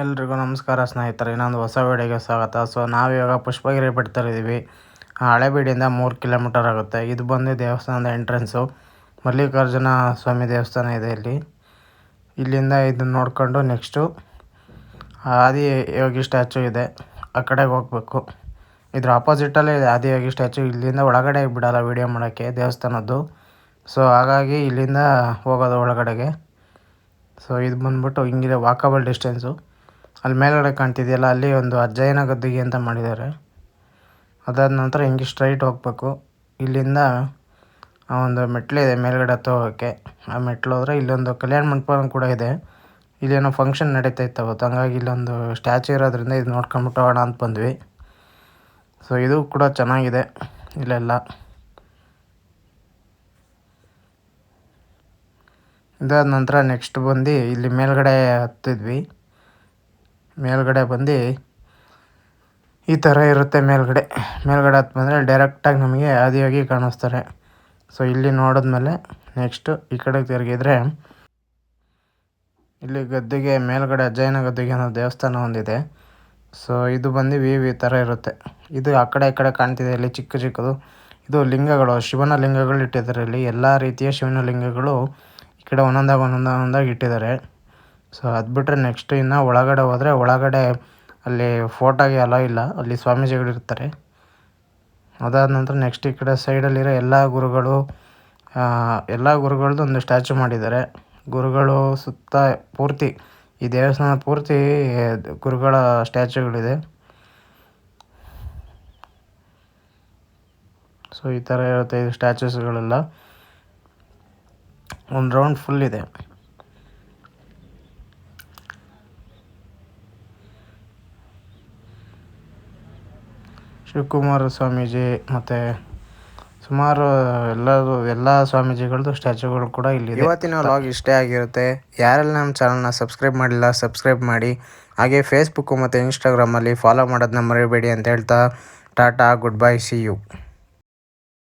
ಎಲ್ರಿಗೂ ನಮಸ್ಕಾರ ಸ್ನೇಹಿತರೆ, ಇನ್ನೊಂದು ಹೊಸ ವೀಡಿಯೋಗೆ ಸ್ವಾಗತ. ಸೊ ನಾವಿವಾಗ ಪುಷ್ಪಗಿರಿ ಬಿಡ್ತಾರಿದ್ದೀವಿ ಹಳೆಬೀಡಿಂದ ಮೂರು ಕಿಲೋಮೀಟರ್ ಆಗುತ್ತೆ. ಇದು ಬಂದು ದೇವಸ್ಥಾನದ ಎಂಟ್ರೆನ್ಸು. ಮಲ್ಲಿಕಾರ್ಜುನ ಸ್ವಾಮಿ ದೇವಸ್ಥಾನ ಇದೆ ಇಲ್ಲಿ. ಇಲ್ಲಿಂದ ಇದನ್ನು ನೋಡಿಕೊಂಡು ನೆಕ್ಸ್ಟು ಆದಿ ಯೋಗಿ ಸ್ಟ್ಯಾಚು ಇದೆ. ಆ ಕಡೆಗೆ ಹೋಗ್ಬೇಕು. ಇದ್ರ ಆಪೋಸಿಟಲ್ಲೇ ಇದೆ ಆದಿ ಯೋಗಿ ಸ್ಟ್ಯಾಚು. ಇಲ್ಲಿಂದ ಒಳಗಡೆ ಬಿಡೋಲ್ಲ ವೀಡಿಯೋ ಮಾಡೋಕ್ಕೆ ದೇವಸ್ಥಾನದ್ದು. ಸೊ ಹಾಗಾಗಿ ಇಲ್ಲಿಂದ ಹೋಗೋದು ಒಳಗಡೆಗೆ. ಸೊ ಇದು ಬಂದ್ಬಿಟ್ಟು ಹಿಂಗಿದೆ ವಾಕಬಲ್ ಡಿಸ್ಟೆನ್ಸು. ಅಲ್ಲಿ ಮೇಲ್ಗಡೆ ಕಾಣ್ತಿದೆಯಲ್ಲ, ಅಲ್ಲಿ ಒಂದು ಅಜ್ಜಯ್ಯನ ಗದ್ದಿಗೆ ಅಂತ ಮಾಡಿದ್ದಾರೆ. ಅದಾದ ನಂತರ ಹಿಂಗೆ ಸ್ಟ್ರೈಟ್ ಹೋಗಬೇಕು. ಇಲ್ಲಿಂದ ಆ ಒಂದು ಮೆಟ್ಲಿದೆ ಮೇಲ್ಗಡೆ ಹತ್ತು ಹೋಗೋಕ್ಕೆ. ಆ ಮೆಟ್ಲು ಹೋದರೆ ಇಲ್ಲೊಂದು ಕಲ್ಯಾಣ ಮಂಟಪ ಕೂಡ ಇದೆ. ಇಲ್ಲೇನೋ ಫಂಕ್ಷನ್ ನಡೀತಾ ಇತ್ತು ಹಂಗಾಗಿ ಇಲ್ಲೊಂದು ಸ್ಟ್ಯಾಚು ಇರೋದ್ರಿಂದ ಇದು ನೋಡ್ಕೊಂಬಿಟ್ಟು ಹೋಗೋಣ ಅಂತ ಬಂದ್ವಿ. ಸೊ ಇದು ಕೂಡ ಚೆನ್ನಾಗಿದೆ ಇಲ್ಲೆಲ್ಲ. ಇದಾದ ನಂತರ ನೆಕ್ಸ್ಟ್ ಬಂದು ಇಲ್ಲಿ ಮೇಲ್ಗಡೆ ಹತ್ತಿದ್ವಿ. ಮೇಲ್ಗಡೆ ಬಂದು ಈ ಥರ ಇರುತ್ತೆ ಮೇಲ್ಗಡೆ. ಮೇಲ್ಗಡೆ ಹತ್ತು ಬಂದರೆ ಡೈರೆಕ್ಟಾಗಿ ನಮಗೆ ಆದಿಯಾಗಿ ಕಾಣಿಸ್ತಾರೆ. ಸೊ ಇಲ್ಲಿ ನೋಡಿದ್ಮೇಲೆ ನೆಕ್ಸ್ಟು ಈ ಕಡೆ ತಿರುಗಿದ್ರೆ ಇಲ್ಲಿ ಗದ್ದೆಗೆ ಮೇಲ್ಗಡೆ ಅಜ್ಜಯ್ಯನ ಗದ್ದೆಗೆ ಅನ್ನೋ ದೇವಸ್ಥಾನ ಹೊಂದಿದೆ ಸೊ ಇದು ಬಂದು ವಿ ವಿ ಥರ ಇರುತ್ತೆ. ಇದು ಆ ಕಡೆ ಈ ಕಡೆ ಕಾಣ್ತಿದೆ ಇಲ್ಲಿ ಚಿಕ್ಕ ಚಿಕ್ಕದು. ಇದು ಲಿಂಗಗಳು, ಶಿವನ ಲಿಂಗಗಳು ಇಟ್ಟಿದ್ದಾರೆ ಇಲ್ಲಿ. ಎಲ್ಲ ರೀತಿಯ ಶಿವನ ಲಿಂಗಗಳು ಈ ಕಡೆ ಒಂದೊಂದಾಗಿ ಒಂದೊಂದಾಗಿ ಇಟ್ಟಿದ್ದಾರೆ. ಸೊ ಅದು ಬಿಟ್ಟರೆ ನೆಕ್ಸ್ಟ್ ಇನ್ನು ಒಳಗಡೆ ಹೋದರೆ ಒಳಗಡೆ ಅಲ್ಲಿ ಫೋಟೋಗೆ ಎಲ್ಲ ಇಲ್ಲ. ಅಲ್ಲಿ ಸ್ವಾಮೀಜಿಗಳು ಇರ್ತಾರೆ. ಅದಾದ ನಂತರ ನೆಕ್ಸ್ಟ್ ಈ ಕಡೆ ಸೈಡಲ್ಲಿರೋ ಎಲ್ಲ ಗುರುಗಳು ಎಲ್ಲ ಗುರುಗಳದ್ದು ಒಂದು ಸ್ಟ್ಯಾಚು ಮಾಡಿದ್ದಾರೆ. ಗುರುಗಳು ಸುತ್ತ ಪೂರ್ತಿ, ಈ ದೇವಸ್ಥಾನ ಪೂರ್ತಿ ಗುರುಗಳ ಸ್ಟ್ಯಾಚುಗಳಿದೆ ಸೊ ಈ ಥರ ಇರುತ್ತೆ ಇದು ಒಂದು ರೌಂಡ್ ಫುಲ್ ಇದೆ. ಶಿವಕುಮಾರ ಸ್ವಾಮೀಜಿ ಮತ್ತು ಸುಮಾರು ಎಲ್ಲರೂ ಎಲ್ಲ ಸ್ವಾಮೀಜಿಗಳದ್ದು ಸ್ಟ್ಯಾಚುಗಳು ಕೂಡ ಇಲ್ಲಿ ಇವತ್ತಿನ ವ್ಲಾಗ್ ಇಷ್ಟೇ ಆಗಿರುತ್ತೆ. ಯಾರೆಲ್ಲ ನಮ್ಮ ಚಾನಲ್ನ ಸಬ್ಸ್ಕ್ರೈಬ್ ಮಾಡಿಲ್ಲ ಸಬ್ಸ್ಕ್ರೈಬ್ ಮಾಡಿ. ಹಾಗೆ ಫೇಸ್ಬುಕ್ಕು ಮತ್ತು ಇನ್ಸ್ಟಾಗ್ರಾಮಲ್ಲಿ ಫಾಲೋ ಮಾಡೋದನ್ನ ಮರಿಬೇಡಿ ಅಂತ ಹೇಳ್ತಾ, tata goodbye see you